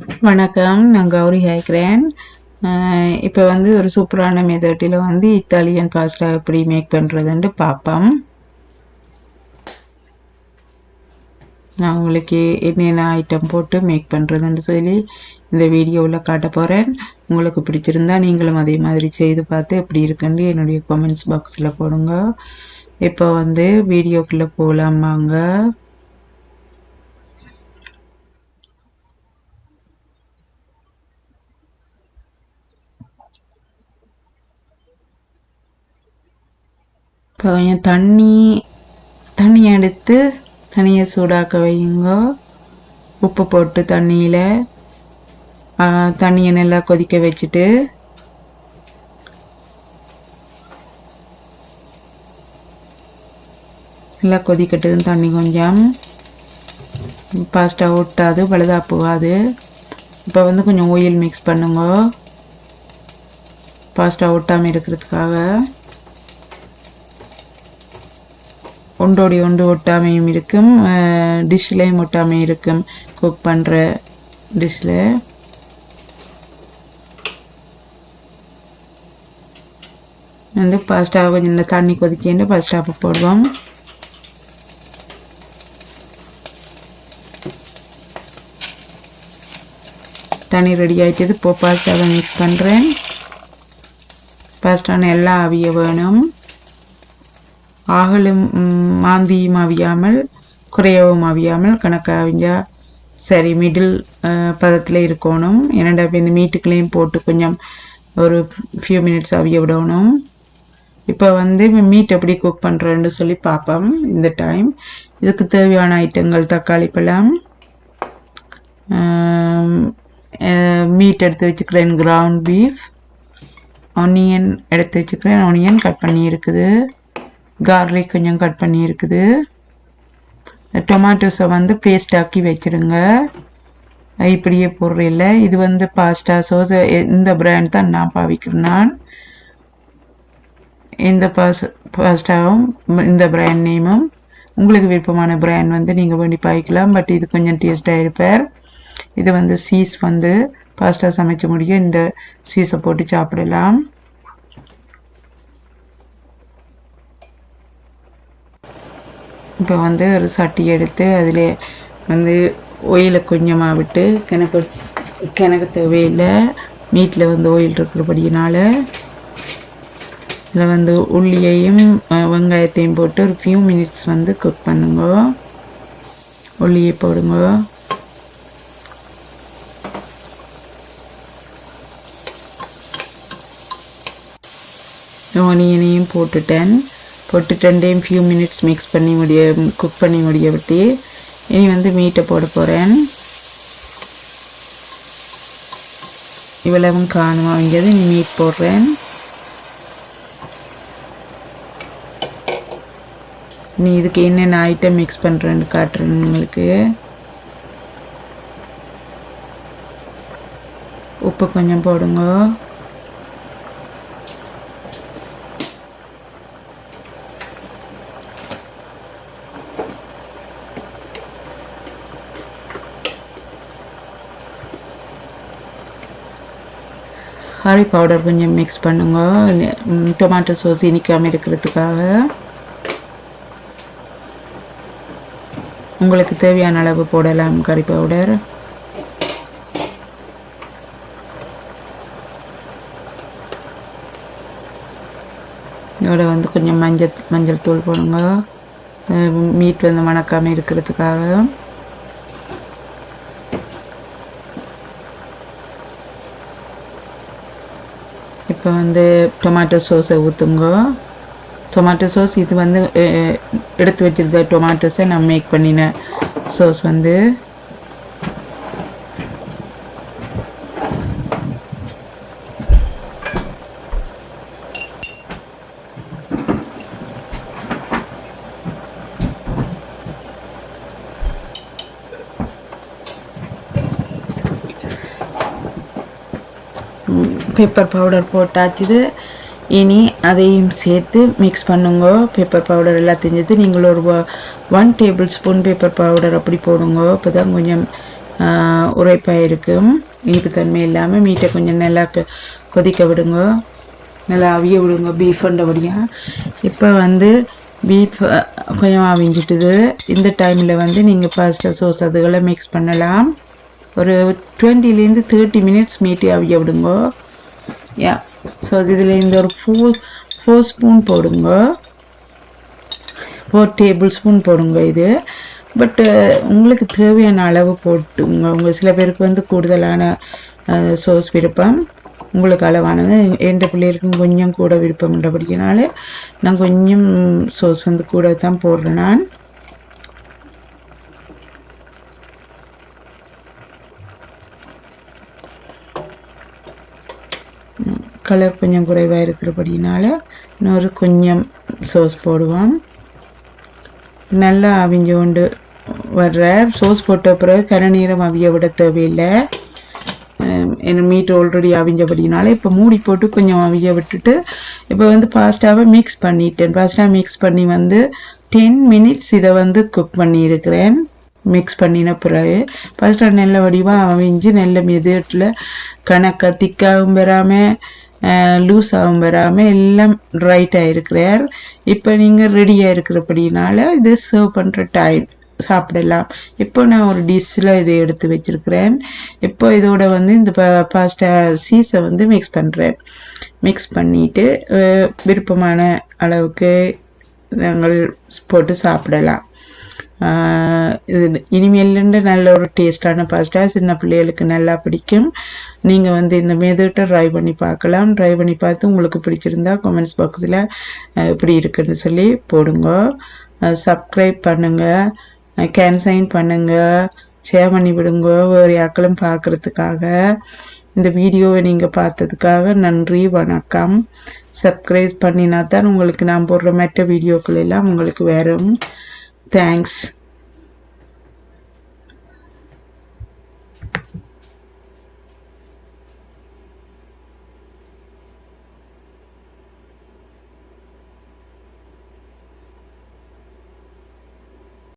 வணக்கம். நான் கௌரி ஹேக்கிறேன் இப்போ வந்து ஒரு சூப்பரான மெதட்டில் வந்து இத்தாலியன் பாஸ்டா எப்படி மேக் பண்ணுறதுன்ட்டு பார்ப்போம் நான் உங்களுக்கு என்னென்ன ஐட்டம் போட்டு மேக் பண்ணுறதுன்னு சொல்லி இந்த வீடியோவில் காட்ட போகிறேன் உங்களுக்கு பிடிச்சிருந்தா நீங்களும் அதே மாதிரி செய்து பார்த்து எப்படி இருக்குன்னு என்னுடைய கமெண்ட்ஸ் பாக்ஸில் போடுங்க. இப்போ வந்து வீடியோக்குள்ளே போகலாம் வாங்க கொஞ்சம் தண்ணி தண்ணி எடுத்து தண்ணியை சூடாக்க வையுங்க. உப்பு போட்டு தண்ணியில் தண்ணியை நல்லா கொதிக்க வச்சுட்டு நல்லா கொதிக்கட்டும் தண்ணி கொஞ்சம். பாஸ்டா ஒட்டாது பழுதாக போகாது. இப்போ வந்து கொஞ்சம் ஆயில் மிக்ஸ் பண்ணுங்க. பாஸ்டா ஒட்டாமல் இருக்கிறதுக்காக. ஒன்றோடி ஒன்று ஒட்டாமையும் இருக்கும். டிஷ்லேயும் ஒட்டாமையும் இருக்கும். குக் பண்ணுற டிஷ்ஷில் வந்து ஃபஸ்ட்டாக கொஞ்சம் இந்த தண்ணி கொதிக்கிட்டு ஃபஸ்ட்டாக போடுவோம். தண்ணி ரெடி ஆகிட்டது இப்போ பாஸ்டாவை மிக்ஸ் பண்ணுறேன் பாஸ்டான எல்லா அவிய வேணும். ஆகலும் மாந்தியும் அவியாமல் குறையவும் அவியாமல் கணக்காவிஞ்சா சரி மிடில் பதத்தில் இருக்கணும். என்னடா இப்போ இந்த மீட்டுக்குள்ளேயும் போட்டு கொஞ்சம் ஒரு ஃபியூ மினிட்ஸ் அவிய விடணும். இப்போ வந்து மீட் எப்படி குக் பண்ணுறேன்னு சொல்லி பார்ப்போம் இந்த டைம் இதுக்கு தேவையான ஐட்டங்கள் தக்காளி பழம் மீட் எடுத்து வச்சுக்கிறேன் கிரவுண்ட் பீஃப் ஆனியன் எடுத்து வச்சுக்கிறேன். ஆனியன் கட் பண்ணி இருக்குது. கார்லிக் கொஞ்சம் கட் பண்ணியிருக்குது டொமேட்டோஸை வந்து பேஸ்ட் ஆக்கி வச்சுருங்க. இப்படியே போடுறதில்ல இது வந்து பாஸ்டா சோஸ் இந்த பிராண்ட் தான் நான் பாவிக்கிறேன் நான். இந்த பாஸ் பாஸ்டாவும் இந்த பிராண்ட் நேமும் உங்களுக்கு விருப்பமான பிராண்ட் வந்து நீங்கள் வேண்டி பாய்க்கலாம். பட் இது கொஞ்சம் டேஸ்ட்டாக இருப்பார். இது வந்து சீஸ் வந்து பாஸ்டா சமைக்க முடியும் இந்த சீஸை போட்டு சாப்பிடலாம். இப்போ வந்து ஒரு சட்டி எடுத்து அதில் வந்து ஒயிலை கொஞ்சமாக விட்டு கிணக்கு கிணக்கு தேவையில்லை. மீட்டில் வந்து ஒயில் இருக்கிறபடியினால இதில் வந்து உள்ளியையும் வெங்காயத்தையும் போட்டு ஒரு ஃபியூ மினிட்ஸ் வந்து குக் பண்ணுங்க. உள்ளியை போடுங்க. ஆனியனையும் போட்டுட்டேன். போட்டு ரெண்டையும் ஃபியூ மினிட்ஸ் மிக்ஸ் பண்ணி முடிய குக் பண்ணி முடிய விட்டு இனி வந்து மீட்டை போட போகிறேன் இவ்வளவும் காணுமா வாங்கியது இனி மீட் போடுறேன். நீ இதுக்கு என்னென்ன ஐட்டம் மிக்ஸ் பண்ணுறேன்னு காட்டுறேன் உங்களுக்கு. உப்பு கொஞ்சம் போடுங்க. கறி பவுடர் கொஞ்சம் மிக்ஸ் பண்ணுங்க. டொமேட்டோ சோஸ் இனிக்காமல் இருக்கிறதுக்காக. உங்களுக்கு தேவையான அளவு போடலாம் கறி பவுடர் இதோட வந்து கொஞ்சம் மஞ்சள் மஞ்சள் தூள் போடுங்க. மீட் வந்து மணக்காமல் இருக்கிறதுக்காக. இப்போ வந்து டொமாட்டோ சோஸை ஊற்றுங்க டொமேட்டோ சோஸ் இது வந்து எடுத்து வச்சிருந்த டொமாட்டோஸை நான் மேக் பண்ணின சோஸ் வந்து பெப்பர் பவுடர் போட்டாச்சுது. இனி அதையும் சேர்த்து மிக்ஸ் பண்ணுங்க. பேப்பர் பவுடர் எல்லாத்தையும் சேர்த்து நீங்கள் ஒரு one tablespoon pepper powder அப்படி போடுங்க. இப்போ தான் கொஞ்சம் உரைப்பாக இருக்கும் இனிப்புத்தன்மை இல்லாமல் மீட்டை கொஞ்சம் நல்லா கொ- கொதிக்க விடுங்க. நல்லா அவிய விடுங்க. பீஃப்ன்றபடியாக இப்போ வந்து பீஃப் கொஞ்சம் அவிஞ்சிட்டுது. இந்த டைமில் வந்து நீங்கள் பாஸ்டா சோஸ் அதுகளை மிக்ஸ் பண்ணலாம். ஒரு டுவெண்ட்டிலேருந்து தேர்ட்டி மினிட்ஸ் மீட்டி அவிய விடுங்க. யா ஸோ இதில் இந்த ஒரு ஃபோர் ஃபோர் ஸ்பூன் போடுங்க. ஃபோர் டேபிள் ஸ்பூன் போடுங்க இது. பட்டு uh, உங்களுக்கு தேவையான அளவு போட்டுங்க. உங்கள் சில பேருக்கு வந்து கூடுதலான சோஸ் விருப்பம். உங்களுக்கு அளவானது. எந்த பிள்ளைகளுக்கும் கொஞ்சம் கூட விருப்பம்ன்றபடினால நான் கொஞ்சம் சோஸ் வந்து கூட தான் போடுறேன் நான். கலர் கொஞ்சம் குறைவாக இருக்கிறபடினால இன்னொரு கொஞ்சம் சோஸ் போடுவோம். நல்லா அவிஞ்சு கொண்டு வர்ற சோஸ் போட்ட பிறகு கரநீரம் அவிய விட தேவையில்லை. என்ன மீட் ஆல்ரெடி அவிஞ்சபடினால இப்போ மூடி போட்டு கொஞ்சம் அவிய விட்டுட்டு இப்போ வந்து ஃபாஸ்ட்டாகவே மிக்ஸ் பண்ணிட்டேன். ஃபாஸ்ட்டாக மிக்ஸ் பண்ணி வந்து டென் மினிட்ஸ் இதை வந்து குக் பண்ணியிருக்கிறேன். மிக்ஸ் பண்ணின பிறகு பாஸ்டா நல்ல வடிவாக அவிஞ்சு நல்ல மெதுட்டில் கணக்காக திக்காகவும் பெறாமல் லூஸாகவும் வராமல் எல்லாம் ரைட்டாக இருக்கிறார். இப்போ நீங்கள் ரெடியாக இருக்கிறபடினால இது சர்வ் பண்ணுற டைம் சாப்பிடலாம். இப்போ நான் ஒரு டிஷ்ஷில் இதை எடுத்து வச்சிருக்கிறேன். இப்போ இதோட வந்து இந்த பாஸ்டா சீஸை வந்து மிக்ஸ் பண்ணுறேன் மிக்ஸ் பண்ணிவிட்டு விருப்பமான அளவுக்கு நாங்கள் போட்டு சாப்பிடலாம். இது இனிமேலேருந்து நல்ல ஒரு டேஸ்டான பாஸ்டா சின்ன பிள்ளைகளுக்கு நல்லா பிடிக்கும் நீங்கள் வந்து இந்த மெதட்டை ட்ரை பண்ணி பார்க்கலாம் ட்ரை பண்ணி பார்த்து உங்களுக்கு பிடிச்சிருந்தா கமெண்ட்ஸ் பாக்ஸில் எப்படி இருக்குன்னு சொல்லி போடுங்க சப்ஸ்கிரைப் பண்ணுங்கள் கேன்சைன் பண்ணுங்கள் ஷேர் பண்ணி விடுங்க வேறு யாக்களும் பார்க்குறதுக்காக இந்த வீடியோவை நீங்கள் பார்த்ததுக்காக நன்றி வணக்கம் சப்ஸ்கிரைப் பண்ணினா தான் உங்களுக்கு நான் போடுற மற்ற வீடியோக்கள் எல்லாம் உங்களுக்கு வரும் Thanks.